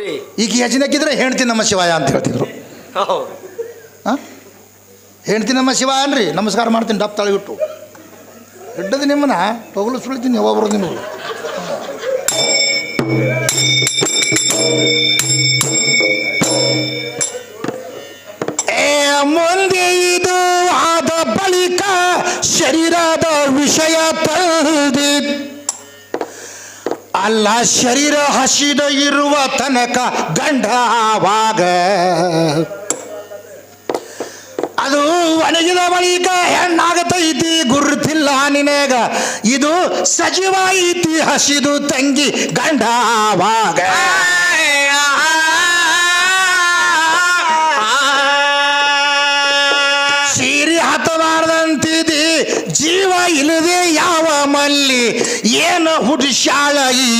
ಹೌದಲ್ರಿ ಈಗ ಹೆಜ್ಜಿನಕ್ಕಿದ್ರೆ ಹೆಂಡ್ತಿ ನಮ್ಮ ಶಿವಾಯ ಅಂತ ಹೇಳ್ತಿದ್ರು. ಹೌದು. ಹಾಂ? ಹೆಂಡ್ತಿ ನಮ್ಮ ಶಿವ ಅನ್ರಿ ನಮಸ್ಕಾರ ಮಾಡ್ತೀನಿ ಡಪ್ ಬಿಟ್ಟು ಹಿಡ್ಡದು ನಿಮ್ಮನ್ನ ತೊಗಲು ಸುಳಿತೀನಿ ಯಾವಾಗ ಬರೋದು ನೀವು ಏ ಮುಂದೆ ಇದು ಆದ ಬಳಿಕ ಶರೀರದ ವಿಷಯ ತಂದಿ ಅಲ್ಲ ಶರೀರ ಹಸಿದ ಇರುವ ತನಕ ಗಂಡ ಆವಾಗ ಅದು ಒಣಗಿದ ಬಳಿಕ ಹೆಣ್ಣಾಗತೈತಿ ಗುರುತಿಲ್ಲ ನಿನಗ. ಇದು ಸಜೀವ ಐತಿ ಹಸಿದು ತಂಗಿ ಗಂಡ ಇಲ್ಲದೆ ಯಾವ ಮಲ್ಲಿ ಏನು ಹುಡುಶಾಳ ಈ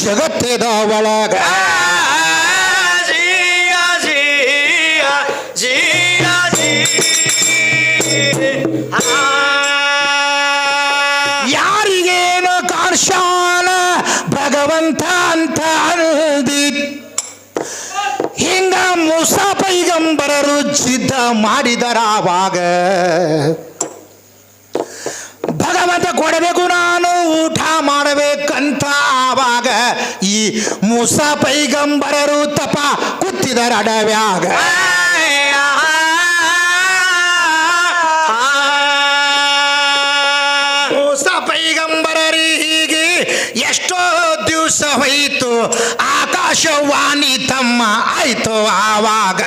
ಜಗತ್ತದ ಒಳಗ ಯಾರಿಗೇನು ಕಾಡ್ಸಾನ ಭಗವಂತ ಅಂತ ಅಂದಿ ಹಿಂಗ ಮೂಸ ಪೈಗಂಬರರು ಸಿದ್ಧ ಮಾಡಿದರಾವಾಗ ಕೊಡಬೇಕು ನಾನು, ಊಟ ಮಾಡಬೇಕಂತ ಆವಾಗ ಈ ಮೂಸ ಪೈಗಂಬರರು ತಪ ಕೂತಿದರ ಅಡವ್ಯಾಗ ಪೈಗಂಬರರಿ ಹೀಗೆ ಎಷ್ಟೋ ದಿವಸ ಹೋಯಿತು, ಆಕಾಶವಾಣಿ ತಮ್ಮ ಆಯ್ತು ಆವಾಗ.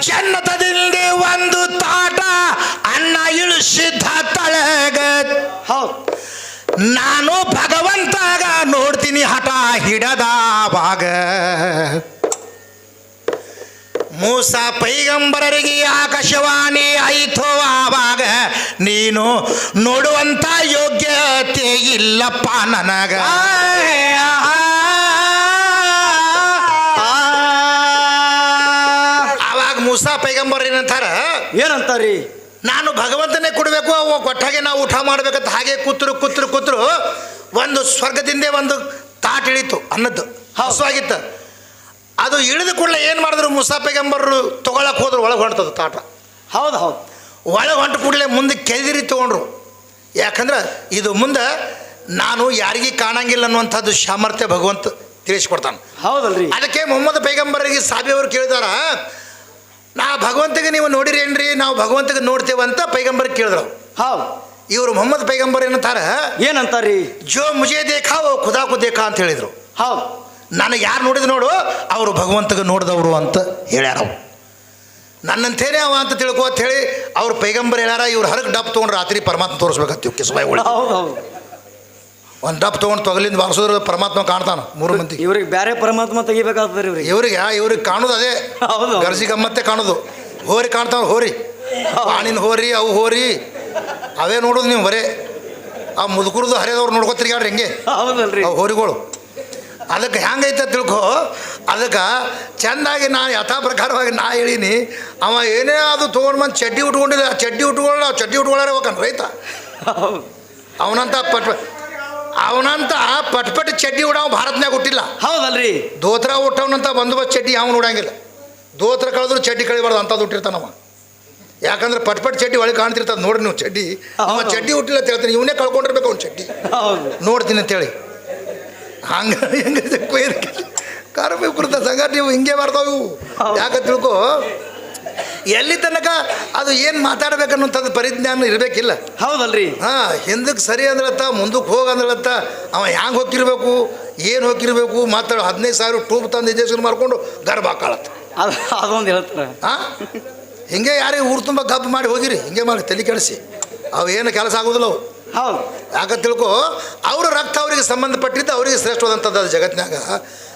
ಜನ್ನತದಿಂದ ಒಂದು ತಾಟ ಅನ್ನ ಇಳಿಸಿದ್ದ ತಳಗ. ಹೌದು. ನಾನು ಭಗವಂತಾಗ ನೋಡ್ತೀನಿ ಹಠ ಹಿಡದಾವಾಗ ಮೂಸ ಪೈಗಂಬರರಿಗೆ ಆಕಾಶವಾಣಿ ಆಯಿತು ಆವಾಗ ನೀನು ನೋಡುವಂತ ಯೋಗ್ಯತೆ ಇಲ್ಲಪ್ಪ ನನಗ. ಏನಂತಾರ? ನಾನು ಭಗವಂತನೇ ಕೊಡಬೇಕು ಅವು ಕೊಟ್ಟಾಗೆ ನಾವು ಊಟ ಮಾಡ್ಬೇಕಂತ ಹಾಗೆ ಕೂತ್ರು ಕೂತ್ರು ಕೂತ್ರು ಒಂದು ಸ್ವರ್ಗದಿಂದೇ ಒಂದು ತಾಟ್ ಇಳಿತು ಅನ್ನದ್ದು. ಹಸುವಾಗಿತ್ತು ಅದು ಇಳಿದ ಕೂಡಲೇ ಏನು ಮಾಡಿದ್ರು ಮುಸಾಫೆಗೆಂಬರು ತೊಗೊಳಕ್ಕೆ ಹೋದ್ರು ಒಳಗೆ ಹೊಂಟದ ತಾಟ ಹೌದು ಹೌದು. ಒಳಗೆ ಹೊಂಟ ಕೂಡಲೇ ಮುಂದೆ ಕೆದಿರಿ ತೊಗೊಂಡ್ರು. ಯಾಕಂದ್ರೆ ಇದು ಮುಂದೆ ನಾನು ಯಾರಿಗೂ ಕಾಣಂಗಿಲ್ಲ ಅನ್ನುವಂಥದ್ದು ಸಾಮರ್ಥ್ಯ ಭಗವಂತ ತಿಳಿಸ್ಕೊಡ್ತಾನೆ. ಹೌದಲ್ರಿ. ಅದಕ್ಕೆ ಮೊಹಮ್ಮದ್ ಪೈಗಂಬರಿಗೆ ಸಾಬಿ ಅವರು ಕೇಳಿದಾರ ನಾ ಭಗವಂತಗೆ ನೀವು ನೋಡಿರೇನ್ರಿ? ನಾವು ಭಗವಂತಗೆ ನೋಡ್ತೇವಂತ ಪೈಗಂಬರ್ ಕೇಳಿದ್ರು. ಹೌದು ಇವರು ಮೊಹಮ್ಮದ್ ಪೈಗಂಬರ್ ಏನಂತಾರ? ಏನಂತಾರಿ ಜೋ ಮುಜೆ ದೇಖಾ ಓ ಖುದಾ ಕು ದೇಖಾ ಅಂತ ಹೇಳಿದ್ರು. ಹೌದು ನನಗೆ ಯಾರು ನೋಡಿದ ನೋಡು ಅವರು ಭಗವಂತಗೆ ನೋಡಿದವರು ಅಂತ ಹೇಳ್ಯಾರ ಅವ್ರು. ನನ್ನಂತೇನೆ ಅವ ಅಂತ ತಿಳ್ಕೊ ಅಂತ ಹೇಳಿ ಅವ್ರು ಪೈಗಂಬರ್ ಹೇಳ್ಯಾರ ಇವ್ರು ಹರಕ್ ಡಪ್ ತೊಗೊಂಡು ರಾತ್ರಿ ಪರಮಾತ್ಮ ತೋರಿಸ್ಬೇಕಂತ ಕಿಸ್ಬಾಯಿ ಹೌದು ಒಂದು ಡಪ್ ತೊಗೊಂಡು ತೊಗಲಿಂದ ಬಾರಿಸಿದ್ರೆ ಪರಮಾತ್ಮ ಕಾಣ್ತಾನ ಮೂರು ಮಂದಿ. ಇವ್ರಿಗೆ ಬೇರೆ ಪರಮಾತ್ಮ ತೆಗಿಬೇಕಾಗ್ತದ್ರಿ ಇವ್ರಿಗೆ. ಇವ್ರಿಗೆ ಇವ್ರಿಗೆ ಕಾಣೋದು ಅದೇ. ಹೌದು. ಗರ್ಜಿ ಗಮ್ಮತ್ತೆ ಕಾಣೋದು. ಹೋರಿ ಕಾಣ್ತಾವ ಹೋರಿ. ಪಾಣಿನ ಹೋರಿ ಅವು ಹೋರಿ. ಅವೇ ನೋಡೋದು ನೀವು ಬರೇ. ಆ ಮುದುಕರದು ಹರಿದವ್ರು ಯಾರು ಹೆಂಗೆ? ಹೌದಲ್ರಿ. ಅವು ಹೋರಿಗಳು. ಅದಕ್ಕೆ ಹೆಂಗೈತೆ ತಿಳ್ಕೊ? ಅದಕ್ಕೆ ಚೆಂದಾಗಿ ನಾ ಯಥಾ ಪ್ರಕಾರವಾಗಿ ನಾ ಹೇಳೀನಿ ಅವ ಏನೇ ಅದು ತೊಗೊಂಡು ಬಂದು ಚಡ್ಡಿ ಉಟ್ಕೊಂಡಿಲ್ಲ ಆ ಚಡ್ಡಿ ಉಟ್ಕೊಳ್ಳೋ ಚಡ್ಡಿ ಉಟ್ಕೊಳ್ಳಾರೆ ಹೋಗನ್ ರೈತ ಅವನಂತ ಪಟ್ ಅವನಂತ ಪಟ್ ಪಟ್ ಚಡ್ಡಿ ಉಡಾವ ಭಾರತನಾಗ ಹುಟ್ಟಿಲ್ಲ ಹೌದಲ್ರಿ ದೋತ್ರ ಹುಟ್ಟವನಂತ ಬಂದೋಬಸ್ತ್ ಚಡ್ಡಿ ಅವನು ಉಡಂಗಿಲ್ಲ ದೋತ್ರ ಕಳೆದ್ರು ಚಡ್ಡಿ ಕಳಿಬಾರ್ದು ಅಂತ ಹುಟ್ಟಿರ್ತಾನವ ಯಾಕಂದ್ರೆ ಪಟ್ ಪಟ್ ಚಡ್ಡಿ ಒಳಗೆ ಕಾಣ್ತಿರ್ತದ ನೋಡ್ರಿ ನೀವು ಚಡ್ಡಿ ಅವ. ಚಡ್ಡಿ ಹುಟ್ಟಿಲ್ಲ ಅಂತ ಹೇಳ್ತೀನಿ ಇವನೇ ಕಳ್ಕೊಂಡಿರ್ಬೇಕು ಅವ್ನು ಚಡ್ಡಿ ನೋಡ್ತೀನಿ ಅಂತೇಳಿ ಹಂಗೆ ಹೆಂಗೆ ಕೊಯ್ದು ಕೃತ ಸಂಘಟನೆ ಇವು ಹಿಂಗೆ ಬರ್ತಾವೆ ಯಾಕೆ ತಿಳ್ಕೊ ಎಲ್ಲಿ ತನಕ ಅದು ಏನು ಮಾತಾಡ್ಬೇಕನ್ನುವಂಥದ್ದು ಪರಿಜ್ಞಾನ ಇರಬೇಕಿಲ್ಲ. ಹೌದಲ್ರಿ. ಹಾಂ ಹಿಂದಕ್ಕೆ ಸರಿ ಅಂದ್ರತ್ತ ಮುಂದಕ್ಕೆ ಹೋಗಿ ಅಂದ್ರತ್ತ ಅವ ಹ್ಯಾಂಗೆ ಹೋಗಿರ್ಬೇಕು ಏನು ಹೋಗಿರ್ಬೇಕು ಮಾತಾಡೋ ಹದಿನೈದು ಸಾವಿರ ಟೂಬ್ ತಂದು ಇಂಜೆಕ್ಷನ್ ಮಾಡ್ಕೊಂಡು ಗರ್ಭ ಹಾಕಾಳತ್ತ. ಅದು ಅದೊಂದು ಹೇಳ್ತಾರೆ. ಹಾಂ ಹಿಂಗೆ ಯಾರಿಗೆ ಊರು ತುಂಬ ಗಬ್ಬು ಮಾಡಿ ಹೋಗಿರಿ ಹಿಂಗೆ ಮಾಡಿ ತಲೆ ಕೆಡಿಸಿ. ಅವು ಏನು ಕೆಲಸ ಆಗೋದಿಲ್ಲ ಅವು. ಹೌದು. ಯಾಕೆ ತಿಳ್ಕೊ ಅವ್ರ ರಕ್ತ ಅವರಿಗೆ ಸಂಬಂಧಪಟ್ಟಿದ್ದು ಅವರಿಗೆ ಶ್ರೇಷ್ಠವಾದಂಥದ್ದು ಅದು ಜಗತ್ತಿನಾಗ.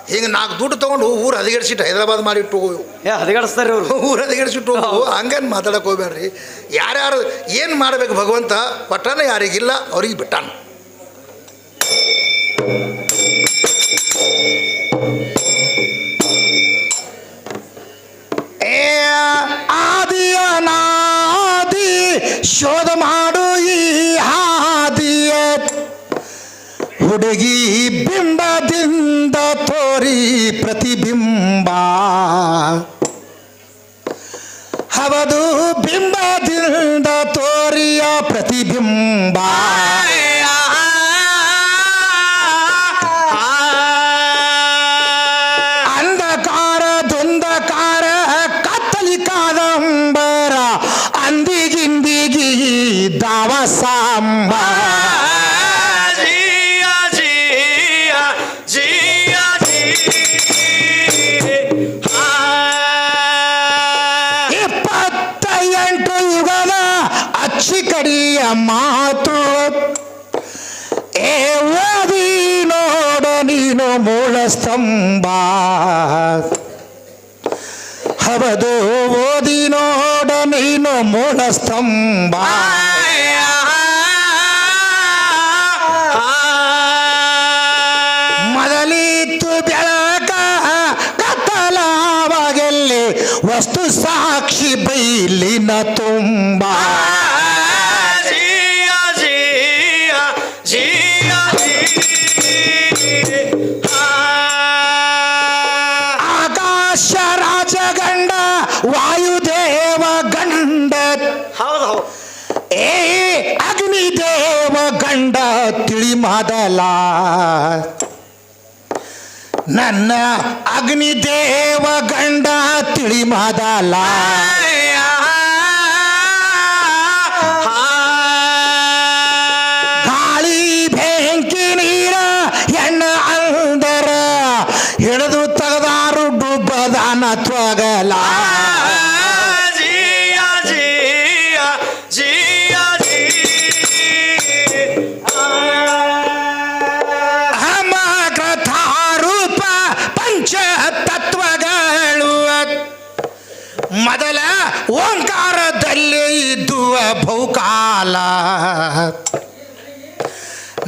ಹಿಂಗೆ ನಾಲ್ಕು ದುಡ್ಡು ತೊಗೊಂಡು ಊರು ಹದಗೆಡ್ಸಿಟ್ಟು ಹೈದರಾಬಾದ್ ಮಾಡಿಟ್ಟು ಹೋಗು. ಏ ಅವರು ಅವ್ರು. ಊರು ಹದಗೆಡ್ಸಿಟ್ಟು ಹೋಗು. ಹಂಗೇನು ಮಾತಾಡಕ್ಕೆ ಹೋಗ್ಬೇಡ್ರಿ. ಯಾರ್ಯಾರು ಏನು ಮಾಡಬೇಕು ಭಗವಂತ ಪಟ್ಟಣ ಯಾರಿಗಿಲ್ಲ ಅವ್ರಿಗೆ ಬಿಟ್ಟಾನ. ಏ ಆದಿ ಅನಾದಿ ಶೋಧ ಮಾಡು ತೋರಿಯ ಪ್ರತಿಬಿಂಬ ಅಂಧಕಾರ ದುಂದಕಾರ ಕತ್ತಲಿ ಕಾದಂಬರ ಅಂದಿಗಿಂದಿಗಿ ದಾವ ಮಾತು. ಏ ಓದಿ ನೋಡ ನೀನು ಮೂಲ ಸ್ತಂಭ. ಹಬದು ಓದಿ ನೋಡ ನೀನು ಮೂಲ ಸ್ತಂಭ. ಮೊದಲಿತ್ತು ಬೆಳಕ, ಕತ್ತಲವಾಗೆಲ್ಲಿ ವಸ್ತು ಸಾಕ್ಷಿ ಬೈಲಿನ ತುಂಬ. ಗಂಡ ತಿಳಿ ಮಾದಲ. ನನ್ನ ಅಗ್ನಿದೇವ ಗಂಡ ತಿಳಿ ಮೊದಲ.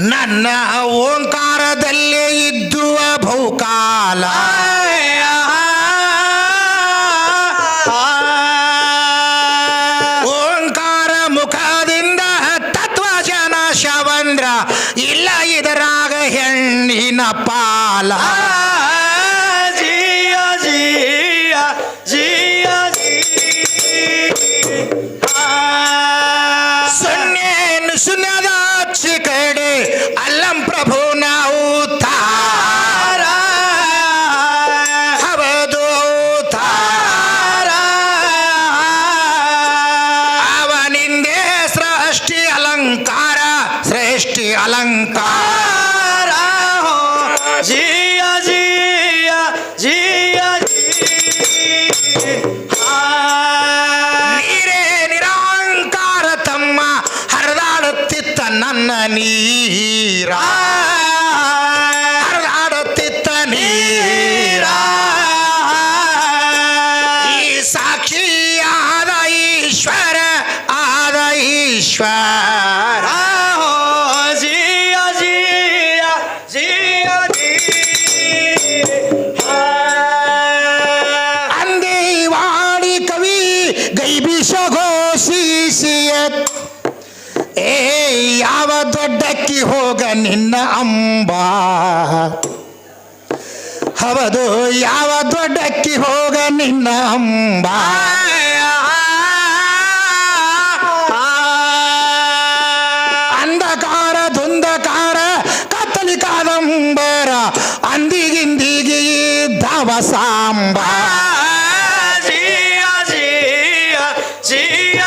ನನ್ನ ಓಂಕಾರದಲ್ಲೇ ಇದ್ದುವ ಬಹುಕಾಲ. ನನ್ನ ನೀರ. ಹರಿದಾಡುತ್ತಿತ್ತ ನೀರ. ಈ ಸಾಕ್ಷಿಯಾದ ಈಶ್ವರ ಆದ ಈಶ್ವರ. ಹವದು ಯಾವ ದೊಡ್ಡಕ್ಕಿ ಹೋಗ ನಿನ್ನ ಅಂಬ ಅಂಧಕಾರ ಧುಂದಕಾರ ಕತ್ತಲಿ ಕಾದಂಬರ ಅಂದಿಗಿಂದಿಗಿ ಧವ ಸಾಂಬ ಜಿಯ ಜಿಯ ಜಿಯ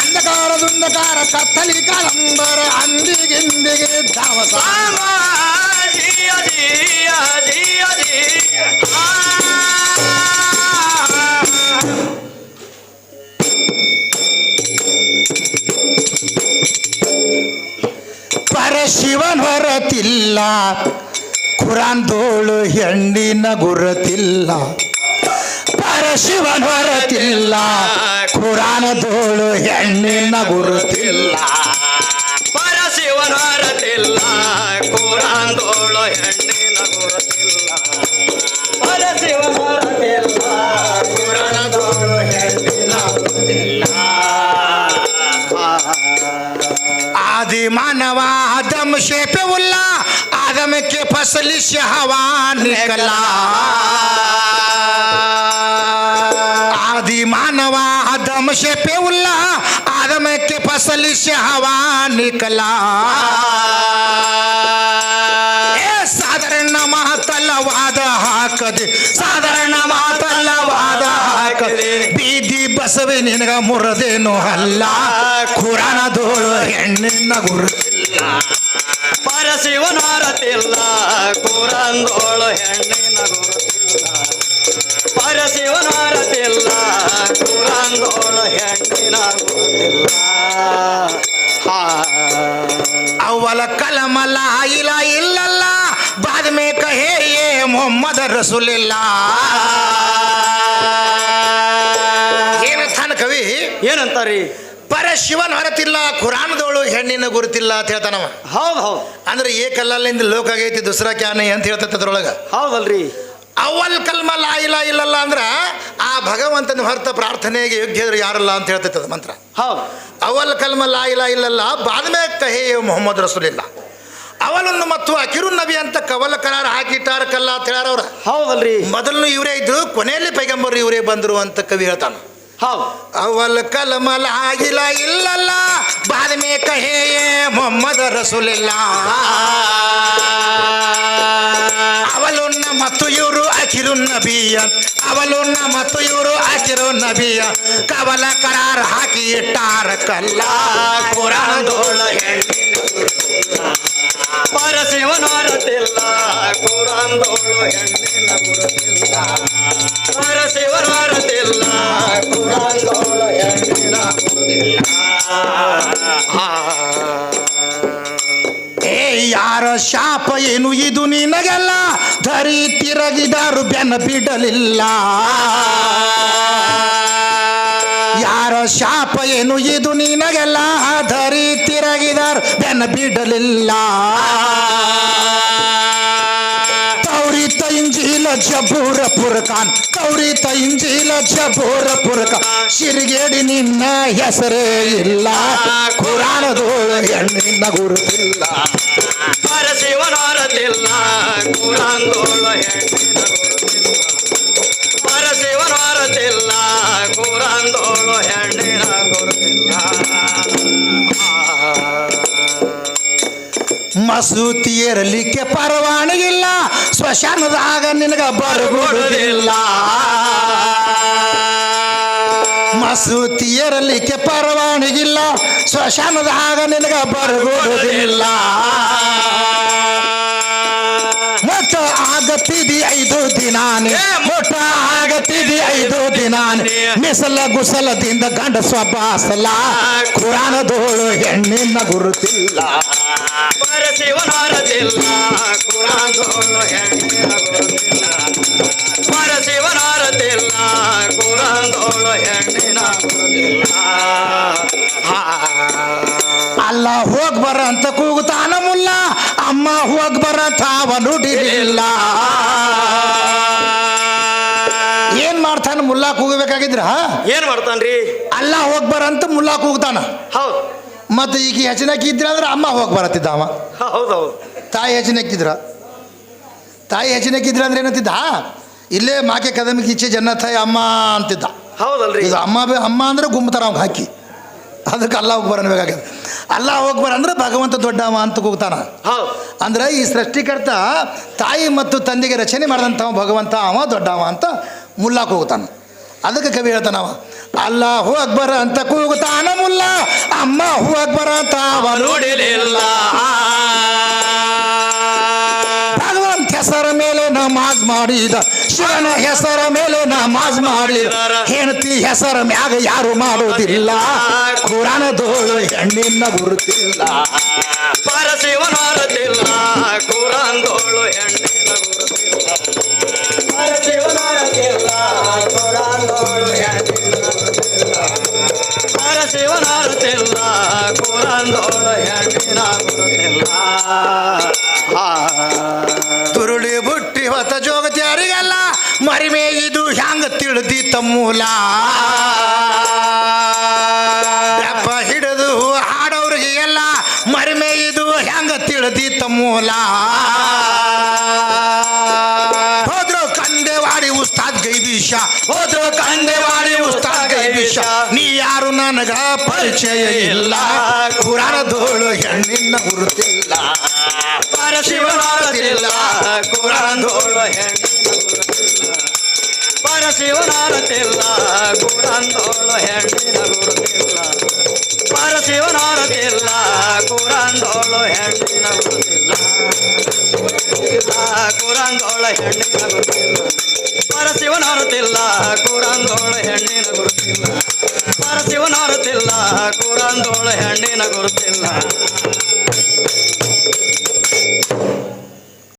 ಅಂಧಕಾರ ಧುಂದಕಾರ ಕತ್ತಲಿ ಕಾದಂಬರ ಅಂದಿಗಿಂದಿಗಿ ಧವ ಸಾಂಬ ಪರಶಿವನ್ ಹೊರತಿಲ್ಲ ಕುರಾನ್ದೋಳು ಹೆಣ್ಣಿನ ಗುರುತಿಲ್ಲ. ಪರಶಿವನ್ ಹೊರತಿಲ್ಲ ಕುರಾನದೋಳು ಹೆಣ್ಣಿನ ಗುರುತಿಲ್ಲ. आदि मानवा आदम शेप उल्ला आदम के फसल हवा निकला आदि मानवा आदम शेप उल्ला आदम के फसल हवा निकला ಹಾಕದೆ ಸಾಧಾರಣ ಮಾತಲ್ಲವಾದ ಹಾಕದೆ. ಬೀದಿ ಬಸವೆ ನಿನಗ ಮುರದೇನು ಅಲ್ಲ. ಕುರಾನದೋಳು ಹೆಣ್ಣಿನ ಗುರು ಪರಶಿವನಾರತಿಲ್ಲ ಕುರಂದೋಳು ಹೆಣ್ಣಿನ ಗುರುತಿಲ್ಲ. ಪರಶಿವನಾರತಿಲ್ಲ ಕುರಂದೋಳು ಹೆಣ್ಣಿನ ಗುರುತಿಲ್ಲ. ಅವಲ ಕಲಮಲ್ಲ ಇಲ್ಲ ಇಲ್ಲಲ್ಲ. ಬಾದ में कहे ये मोहम्मद रसुल्ला ಏನಂತಾನ ಕವಿ? ಏನಂತಾರಿ? ಪರ ಶಿವನ್ ಹೊರತಿಲ್ಲ ಕುರಾನದೋಳು ಹೆಣ್ಣಿನ ಗುರುತಿಲ್ಲ ಅಂತ ಹೇಳ್ತಾನವ ಹೌದು ಹೌದು. ಅಂದ್ರೆ ಏ ಕಲ್ಲಲ್ಲಿಂದ ಲೋಕ ಆಗೈತಿ ದುಸರಾ ಕ್ಯಾನೆ ಅಂತ ಹೇಳ್ತೈತೆ ಅದ್ರೊಳಗ ಹೌದಲ್ರಿ. ಅವಲ್ ಕಲ್ಮ ಲಾಯಿಲ ಇಲ್ಲ ಇಲ್ಲಲ್ಲ ಅಂದ್ರ ಆ ಭಗವಂತನ ಹೊರತ ಪ್ರಾರ್ಥನೆಗೆ ಯೋಗ್ಯರು ಯಾರಲ್ಲ ಅಂತ ಹೇಳ್ತೈತೆ ಅದು ಮಂತ್ರ. ಹೌದು. ಅವಲ್ ಕಲ್ಮ ಲಾಯಿಲ ಇಲ್ಲ ಇಲ್ಲಲ್ಲ ಬಾದ್ಮೇ ಕಹೇ ಮೊಹಮ್ಮದ್ ರಸೂಲಿಲ್ಲ ಅವಲನ್ನು ಮತ್ತು ಅಕಿರು ನಬಿ ಅಂತ ಕವಲ ಕರಾರ ಹಾಕಿಟ್ಟಾರ ಕಲ್ಲ ಅಂತ ಹೇಳಾರ ಅವ್ರ. ಹೌದಲ್ರಿ. ಮೊದಲು ಇವರೇ ಇದ್ರು ಕೊನೆಯಲ್ಲಿ ಪೈಗಂಬರ್ ಇವರೇ ಬಂದರು ಅಂತ ಕವಿ ಹೇಳ್ತಾನ. ಹೌದು. ಅವಲ್ ಕಲಮಲ ಆಗಿಲ್ಲ ಇಲ್ಲಲ್ಲ ಬಾದ್ಮೇ ಕಹೇ ಮೊಹಮ್ಮದ್ ರಸೂಲಿಲ್ಲ. ಅವಲುನ್ನ ಮತ್ತು ಇವರು ಅಕಿರು ನಬಿಯ ಅವಲುನ್ನ ಮತ್ತು ಇವರು ಅಕಿರು ನಬಿಯ ಕವಲ ಕರಾರ ಹಾಕಿ ಇಟ್ಟಾರ ಕಲ್ಲ. ಕುರಾನದೋಳ ಹೆಣ್ಣಿನ ಹೆಣ್ಣಿನ ಏ, ಯಾರ ಶಾಪ ಏನು ಇದು ನಿನಗೆಲ್ಲ? ಧರಿ ತಿರಗಿದಾರು ಬೆನ್ನ ಬಿಡಲಿಲ್ಲ. ಯಾರ ಶಾಪ ಏನು ಇದು ನಿನಗೆಲ್ಲ? ಧರಿ ತಿರಗಿದಾರು ಬೆನ್ನ ಬಿಡಲಿಲ್ಲ ತೌರಿತ ಇಂಜಿಲ ಜಬೂರ ಪುರಕಾನ್ ತೌರಿತ ಇಂಜಿಲ ಜಬೂರ ಪುರಕಾನ್ ಶಿರ್ಗೇಡಿ ನಿನ್ನ ಹೆಸರೇ ಇಲ್ಲ ಕುರಾನದೋಳು ಹೆಣ್ಣಿನ ಗುರುತಿಲ್ಲ ಪರಶಿವನಾರತಿಲ್ಲ ಕುರಾನದೋಳು ಹೆಣ್ಣಿನ ಗುರುತಿಲ್ಲ ಪರಶಿವನಾರತಿಲ್ಲ ಕುರಾನದೋಳು ಹೆಣ್ಣಿನ ಗುರುತಿಲ್ಲ ಮಸೂತಿ ಏರಲಿಕ್ಕೆ ಪರವಾನಗಿಲ್ಲ. ಸ್ಮಶಾನದಾಗ ನಿನಗ ಬರಗೊಡುವುದಿಲ್ಲ ಮಸೂತಿಯರಲಿಕ್ಕೆ ಪರವಾನಗಿಲ್ಲ. ಸ್ಮಶಾನದಾಗ ನಿನಗ ಬರಗುಡುದಿಲ್ಲ ಮೊಟ್ಟ ಆಗತಿದಿ ಐದು ದಿನಾನೆ ಮೊಟ್ಟ ಆಗತಿದಿ ಐದು ದಿನಾನೆ. ಮಿಸಲ ಗುಸಲದಿಂದ ಗಂಡ ಸ್ವಭಾಸಲ ಕುರಾನದೋಳು ಹೆಣ್ಣಿನ ಗುರುತಿಲ್ಲ. ಪರಶಿವನಾರತಿಲ್ಲ ಕುರಾನದೋಳು ಹೆಣ್ಣಿನ ಬರ ತಾವ ನುಡಿಲಿಲ್ಲ ಏನ್ ಮಾಡ್ತಾನ ಮುಲ್ಲಾ ಕೂಗಬೇಕಾಗಿದ್ರ? ಏನ್ ಮಾಡ್ತಾನ್ರಿ? ಅಲ್ಲ ಹೋಗ್ಬಾರ ಅಂತ ಮುಲ್ಲಾ ಕೂಗ್ತಾನ. ಹೌದು. ಮತ್ತೆ ಈಗ ಹೆಚ್ಚಿನಕ್ಕಿದ್ರ ಇದ್ರ ಅಂದ್ರೆ ಅಮ್ಮ ಹೋಗಿ ಬರತ್ತಿದ್ದ ಅವ. ಹೌದೌದು ತಾಯಿ ಹೆಚ್ಚಿನಕ್ಕಿದ್ರ? ತಾಯಿ ಹೆಚ್ಚಿನಕ್ಕಿದ್ರ ಅಂದ್ರೆ ಏನಂತಿದ್ದ ಇಲ್ಲೇ ಮಾಕೆ ಕದಮಿಗೆ ಇಚ್ಛೆ ಜನ್ನ ತಾಯಿ ಅಮ್ಮ ಅಂತಿದ್ದ. ಹೌದಲ್ರಿ. ಇದು ಅಮ್ಮ ಅಮ್ಮ ಅಂದ್ರೆ ಗುಮ್ಮತಾರ ಅವ್ಗೆ ಹಾಕಿ. ಅದಕ್ಕೆ ಅಲ್ಲ ಹೋಗಿ ಅನ್ಬೇಕಾಗ್ಯದ ಅಲ್ಲ ಹೋಗ್ಬಾರ ಬರ ಅಂದ್ರೆ ಭಗವಂತ ದೊಡ್ಡವ ಅಂತ ಕೂಗ್ತಾನ. ಅಂದ್ರೆ ಈ ಸೃಷ್ಟಿಕರ್ತ ತಾಯಿ ಮತ್ತು ತಂದೆಗೆ ರಚನೆ ಮಾಡಿದಂಥವ ಭಗವಂತ ಅವ ದೊಡ್ಡವ ಅಂತ ಮುಲ್ಲಾ ಕೂಗ್ತಾನ. ಅದಕ್ಕೆ ಕವಿ ಹೇಳ್ತಾನವ ಅಲ್ಲ ಹೂ ಅಕ್ಬರ ಅಂತ ಕೂಗುತ್ತಾನ ಮುಲ್ಲ ಅಮ್ಮ ಹೂ ಅಕ್ಬರ ಅಂತ ನೋಡಿಲಿಲ್ಲ. ಭಗವಂತ ಹೆಸರ ಮೇಲೆ ನಮಾಜ್ ಮಾಡಿದ. ಶಿವನ ಹೆಸರ ಮೇಲೆ ನಮಾಜ್ ಮಾಡಿದ ಹೆಂಡತಿ ಹೆಸರ ಮ್ಯಾಗ ಯಾರು ಮಾಡೋದಿಲ್ಲ. ಕುರಾನದೋಳು ಹೆಣ್ಣಿನ ಗುರುತಿಲ್ಲ. ಪರಶಿವನಾರತಿಲ್ಲ ಕುರಾನ್ದೋಳು ಹೆಣ್ಣಿನ ಗುರುತಿಲ್ಲ. ಪರಶಿವನಾರತಿಲ್ಲ ಕುರಾನ್ದೋಳು ಹೆಣ್ಣಿನ ಗುರುತಿಲ್ಲ. ಪರಶಿವನಾರತಿಲ್ಲ ಕುರಾನ್ದೋಳು ಹೆಣ್ಣಿನ ಗುರುತಿಲ್ಲ. ತುರುಳಿ ಬುಟ್ಟಿ ಹೊತ್ತ ಜೋಗತ್ಯಾರಿಗೆಲ್ಲ ಮರಿಮೆ ಇದು ಹ್ಯಾಂಗ ತಿಳಿದಿತ್ತ ಮೂಲ? ಅಪ್ಪ ಹಿಡಿದು ಹಾಡೋರಿಗೆ ಎಲ್ಲ ಮರಿಮೆ ತಿಳಿದಿತ್ತ ಮೂಲ? ಹೋದ್ರು ಕಂದೆವಾಡಿ ಉಸ್ತಾದ್ ಗೈಬೀಶ, ಹೋದ್ರು ಕಂದೆವಾಡಿ ಉಸ್ತಾದ್ ಗೈಬೀಶ, ನೀ ಯಾರು ನನಗ ಪರಿಚಯ ಇಲ್ಲ ಪುರಾಣದೋಳು ಹೆಣ್ಣಿನ ಗುರುತಿಲ್ಲ ಪರಶಿವನಾರತಿಲ್ಲ ಕುರಂದೋಳು ಹೆಣ್ಣಿನ ಪರಶಿವನಾರತಿಲ್ಲ ಕುರಂದೋಳು ಹೆಣ್ಣಿನ ಗುರುತಿಲ್ಲ. ಪರಶಿವನಾರತಿಲ್ಲ ಕುರಂದೋಳು ಹೆಣ್ಣಿನ ಗುರುತಿಲ್ಲ. ಕುರಂದೋಳ ಹೆಣ್ಣಿನ ಗುರುತಿಲ್ಲ. ಪರಶಿವನಾರತಿಲ್ಲ ಕುರಂದೋಳ ಹೆಣ್ಣಿನ ಗುರುತಿಲ್ಲ. ಪರಶಿವನಾರತಿಲ್ಲ ಕುರಂದೋಳ ಹೆಣ್ಣಿನ ಗುರುತಿಲ್ಲ.